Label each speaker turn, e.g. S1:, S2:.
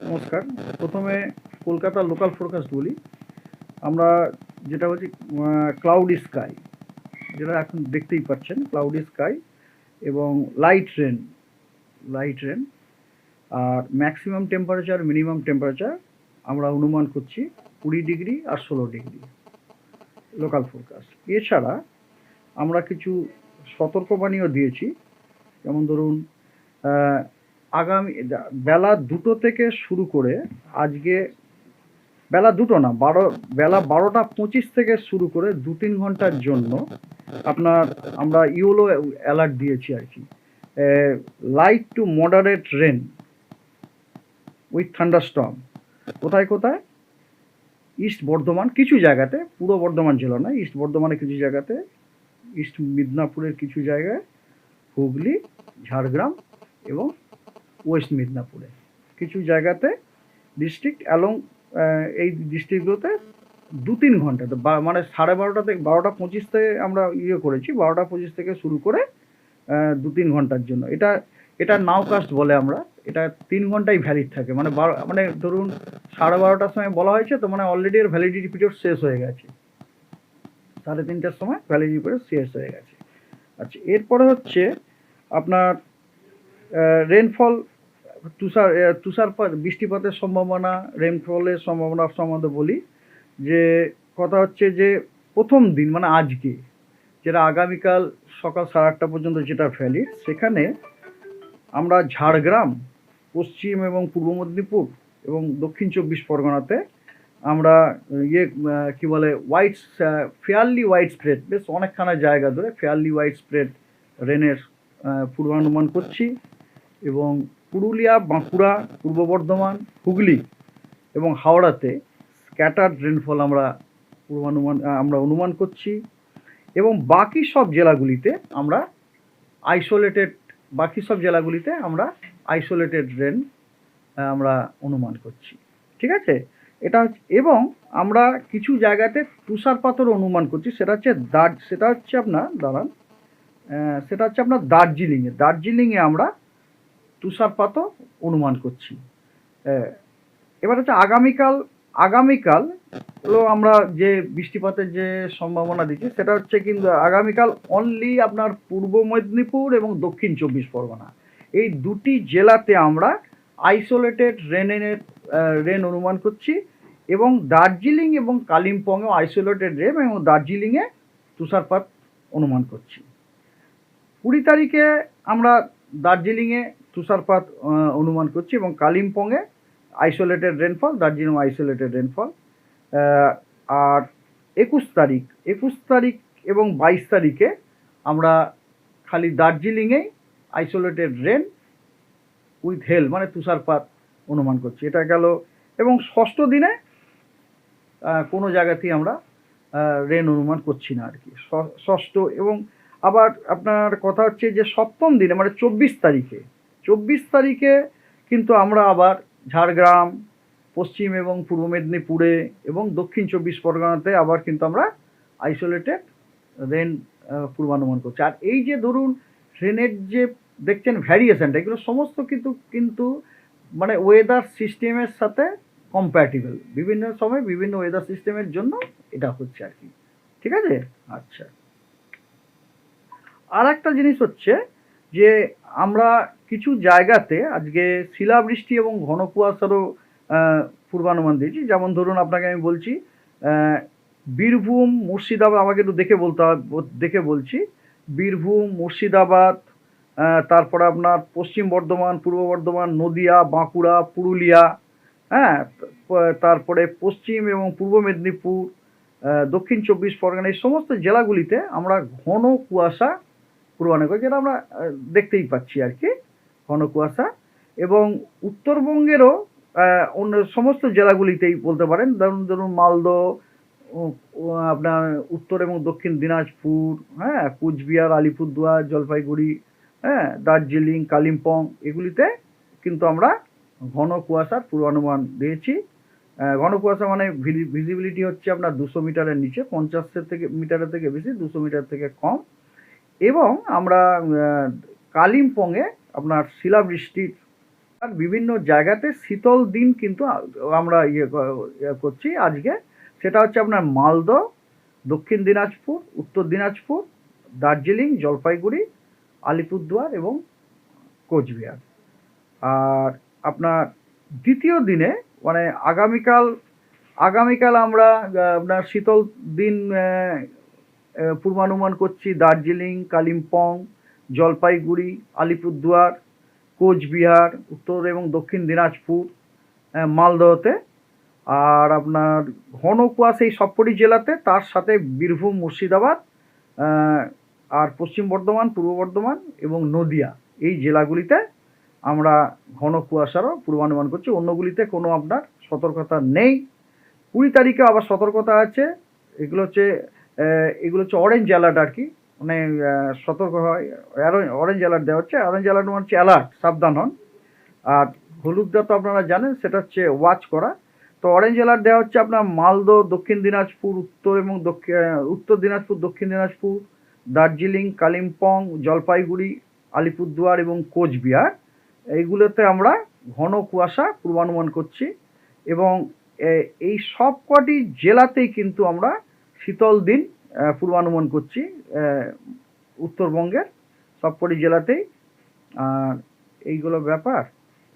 S1: নমস্কার। প্রথমে কলকাতার লোকাল ফোরকাস্ট বলি। আমরা যেটা হচ্ছে ক্লাউডি স্কাই যেটা এখন দেখতেই পাচ্ছেন ক্লাউডি স্কাই এবং লাইট রেন লাইট রেন আর ম্যাক্সিমাম টেম্পারেচার মিনিমাম টেম্পারেচার আমরা অনুমান করছি কুড়ি ডিগ্রি আর ষোলো ডিগ্রি লোকাল ফোরকাস্ট এছাড়া আমরা কিছু সতর্কবাণীও দিয়েছি। যেমন ধরুন আগামী বেলা দুটো থেকে শুরু করে আজকে বেলা দুটো না, বারো, বেলা বারোটা পঁচিশ থেকে শুরু করে দু তিন ঘণ্টার জন্য আপনার আমরা ইউলো অ্যালার্ট দিয়েছি আর কি। Light to moderate rain with thunderstorm. কোথায় কোথায়? ইস্ট বর্ধমান কিছু জায়গাতে পুরো বর্ধমান জেলা নয় ইস্ট বর্ধমানের কিছু জায়গাতে, ইস্ট মিদনাপুরের কিছু জায়গায়, হুগলি, ঝাড়গ্রাম এবং ওয়েস্ট মিদনাপুরে। কিছু জায়গাতে ডিস্ট্রিক্ট অ্যালং এই ডিস্ট্রিক্টগুলোতে দু তিন ঘন্টাতে, বা- মানে সাড়ে বারোটা থেকে, বারোটা পঁচিশ থেকে আমরা ইয়ে করেছি, বারোটা পঁচিশ থেকে শুরু করে দু তিন ঘণ্টার জন্য। এটা এটা নাও কাস্ট বলে আমরা, এটা তিন ঘন্টাই ভ্যালিড থাকে। মানে বারো মানে ধরুন সাড়ে বারোটার সময় বলা হয়েছে, তো মানে অলরেডি এর ভ্যালিডিটি পিরিয়ড শেষ হয়ে গেছে। সাড়ে তিনটার সময় ভ্যালিডিটি পিরিয়ড শেষ হয়ে গেছে। আচ্ছা এরপরে হচ্ছে আপনার রেনফল তুষার তুষারপাত, বৃষ্টিপাতের সম্ভাবনা রেনফলের সম্ভাবনা সম্বন্ধে বলি, যে কথা হচ্ছে যে প্রথম দিন মানে আজকে, যেটা আগামীকাল সকাল সাড়ে আটটা পর্যন্ত যেটা ফেলি সেখানে আমরা ঝাড়গ্রাম, পশ্চিম এবং পূর্ব মেদিনীপুর এবং দক্ষিণ চব্বিশ পরগনাতে আমরা ইয়ে কি বলে হোয়াইট ফেয়ারলি হোয়াইট স্প্রেড বেশ অনেকখানা জায়গা ধরে ফেয়ারলি হোয়াইট স্প্রেড রেনের পূর্বানুমান করছি এবং পুরুলিয়া, বাঁকুড়া, পূর্ব বর্ধমান, হুগলি এবং হাওড়াতে স্ক্যাটার্ড রেনফল আমরা পূর্বানুমান আমরা অনুমান করছি এবং বাকি সব জেলাগুলিতে আমরা আইসোলেটেড বাকি সব জেলাগুলিতে আমরা আইসোলেটেড রেন আমরা অনুমান করছি। ঠিক আছে? এটা এবং আমরা কিছু জায়গাতে তুষারপাতের অনুমান করছি, সেটা হচ্ছে দার্জ, সেটা হচ্ছে আপনার, দাঁড়ান সেটা হচ্ছে আপনার দার্জিলিংয়ে। দার্জিলিংয়ে আমরা তুষারপাতও অনুমান করছি। এবার হচ্ছে আগামীকাল আগামীকাল হলো আমরা যে বৃষ্টিপাতের যে সম্ভাবনা দিচ্ছি, সেটা হচ্ছে কিন্তু আগামীকাল অনলি আপনার পূর্ব মেদিনীপুর এবং দক্ষিণ চব্বিশ পরগনা। এই দুটি জেলাতে আমরা আইসোলেটেড রেনের রেন অনুমান করছি এবং দার্জিলিং এবং কালিম্পংয়েও আইসোলেটেড রেন এবং দার্জিলিংয়ে তুষারপাত অনুমান করছি। কুড়ি তারিখে আমরা দার্জিলিংয়ে তুষারপাত অনুমান করছি এবং কালিম্পংয়ে isolated rainfall Darjeeling isolated rainfall আর একুশ তারিখ একুশ তারিখ এবং বাইশ তারিখে আমরা খালি দার্জিলিংয়েই আইসোলেটেড রেন উইথ হেল মানে তুষারপাত অনুমান করছি। এটা গেল এবং ষষ্ঠ দিনে কোনো জায়গাতেই আমরা রেন অনুমান করছি না আর কি ষষ্ঠ এবং আবার আপনার কথা হচ্ছে যে সপ্তম দিনে মানে চব্বিশ তারিখে চব্বিশ তারিখে কিন্তু আমরা আবার ঝাড়গ্রাম, পশ্চিম এবং পূর্ব মেদিনীপুরে এবং দক্ষিণ চব্বিশ পরগনাতে আবার কিন্তু আমরা আইসোলেটেড রেন পূর্বানুমান করছি। আর এই যে ধরুন ট্রেনের যে দেখছেন ভ্যারিয়েশনটা এগুলো সমস্ত কিন্তু কিন্তু মানে ওয়েদার সিস্টেমের সাথে কম্প্যাটিবল বিভিন্ন সময় বিভিন্ন ওয়েদার সিস্টেমের জন্য এটা হচ্ছে আর কি। ঠিক আছে? আচ্ছা। আর একটা জিনিস হচ্ছে যে আমরা কিছু জায়গাতে আজকে শিলাবৃষ্টি এবং ঘন কুয়াশারও পূর্বানুমান দিয়েছি। যেমন ধরুন আপনাকে আমি বলছি বীরভূম, মুর্শিদাবাদ, আমাকে একটু দেখে বলতে দেখে বলছি। বীরভূম, মুর্শিদাবাদ তারপরে আপনার পশ্চিম বর্ধমান, পূর্ব বর্ধমান, নদিয়া, বাঁকুড়া, পুরুলিয়া হ্যাঁ তারপরে পশ্চিম এবং পূর্ব মেদিনীপুর দক্ষিণ চব্বিশ পরগনা, এই সমস্ত জেলাগুলিতে আমরা ঘন কুয়াশা পূর্বানুমান যেটা আমরা দেখতেই পাচ্ছি আর কি। ঘন কুয়াশা এবং উত্তরবঙ্গেরও অন্য সমস্ত জেলাগুলিতেই বলতে পারেন। ধরুন ধরুন মালদহ আপনার উত্তর এবং দক্ষিণ দিনাজপুর হ্যাঁ কুচবিহার, আলিপুরদুয়ার, জলপাইগুড়ি হ্যাঁ দার্জিলিং, কালিম্পং, এগুলিতে কিন্তু আমরা ঘন কুয়াশার পূর্বানুমান দিয়েছি। ঘন কুয়াশা মানে ভিজিবিলিটি হচ্ছে আপনার দুশো মিটারের নিচে, পঞ্চাশের থেকে, মিটারের থেকে বেশি, দুশো মিটার থেকে কম। এবং আমরা কালিম্পংয়ে আপনার শিলাবৃষ্টির আর বিভিন্ন জায়গাতে শীতল দিন কিন্তু আমরা ইয়ে ইয়ে করছি আজকে। সেটা হচ্ছে আপনার মালদহ দক্ষিণ দিনাজপুর, উত্তর দিনাজপুর, দার্জিলিং, জলপাইগুড়ি, আলিপুরদুয়ার এবং কোচবিহার। আর আপনার দ্বিতীয় দিনে মানে আগামীকাল আগামীকাল আমরা আপনার শীতল দিন পূর্বানুমান করছি দার্জিলিং, কালিম্পং জলপাইগুড়ি, আলিপুরদুয়ার, কোচবিহার, উত্তর এবং দক্ষিণ দিনাজপুর মালদহতে। আর আপনার ঘন কুয়াশা এই সবকটি জেলাতে, তার সাথে বীরভূম, মুর্শিদাবাদ আর পশ্চিম বর্ধমান, পূর্ব বর্ধমান এবং নদিয়া। এই জেলাগুলিতে আমরা ঘন কুয়াশারও পূর্বানুমান করছি। অন্যগুলিতে কোনো আপনার সতর্কতা নেই। কুড়ি তারিখে আবার সতর্কতা আছে। এগুলো হচ্ছে এগুলো হচ্ছে অরেঞ্জ অ্যালার্ট আর কি। মানে সতর্ক হয়। অরেঞ্জ অ্যালার্ট দেওয়া হচ্ছে। অরেঞ্জ অ্যালার্ট মানে হচ্ছে অ্যালার্ট সাবধান হন। আর হলুদটা তো আপনারা জানেন, সেটা হচ্ছে ওয়াচ করা। তো অরেঞ্জ অ্যালার্ট দেওয়া হচ্ছে আপনার মালদহ, দক্ষিণ দিনাজপুর, উত্তর এবং দক্ষিণ উত্তর দিনাজপুর, দক্ষিণ দিনাজপুর, দার্জিলিং, কালিম্পং, জলপাইগুড়ি, আলিপুরদুয়ার এবং কোচবিহার। এইগুলোতে আমরা ঘন কুয়াশা পূর্বানুমান করছি এবং এই সব কটি জেলাতেই কিন্তু আমরা শীতল দিন পূর্বানুমান করছি উত্তরবঙ্গের সবকটি জেলাতেই। আর এইগুলো ব্যাপার